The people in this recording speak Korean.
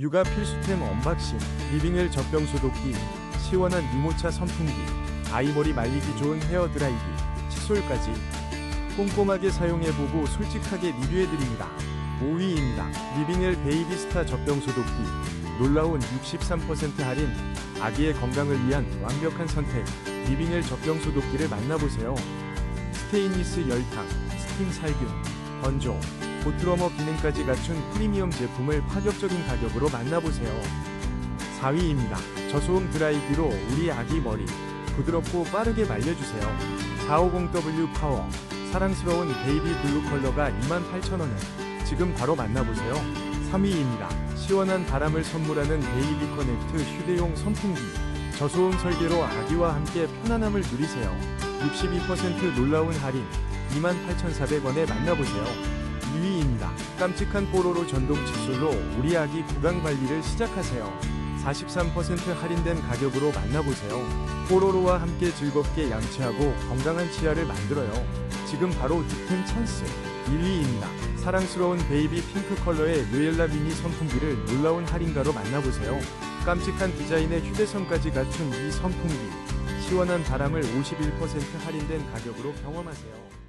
육아 필수템 언박싱, 리빙엘 젖병 소독기, 시원한 유모차 선풍기, 아이머리 말리기 좋은 헤어 드라이기, 칫솔까지 꼼꼼하게 사용해보고 솔직하게 리뷰해드립니다. 5위입니다. 리빙엘 베이비스타 젖병 소독기, 놀라운 63% 할인, 아기의 건강을 위한 완벽한 선택, 리빙엘 젖병 소독기를 만나보세요. 스테인리스 열탕, 스팀 살균, 건조, 보트러머 기능까지 갖춘 프리미엄 제품을 파격적인 가격으로 만나보세요. 4위입니다. 저소음 드라이기로 우리 아기 머리 부드럽고 빠르게 말려주세요. 450W 파워 사랑스러운 베이비 블루 컬러가 28,000원에 지금 바로 만나보세요. 3위입니다. 시원한 바람을 선물하는 베이비 커넥트 휴대용 선풍기 저소음 설계로 아기와 함께 편안함을 누리세요. 62% 놀라운 할인 28,400원에 만나보세요. 2위입니다. 깜찍한 뽀로로 전동 칫솔로 우리 아기 구강 관리를 시작하세요. 43% 할인된 가격으로 만나보세요. 뽀로로와 함께 즐겁게 양치하고 건강한 치아를 만들어요. 지금 바로 득템 찬스. 1위입니다. 사랑스러운 베이비 핑크 컬러의 르엘라 미니 선풍기를 놀라운 할인가로 만나보세요. 깜찍한 디자인의 휴대성까지 갖춘 이 선풍기. 시원한 바람을 51% 할인된 가격으로 경험하세요.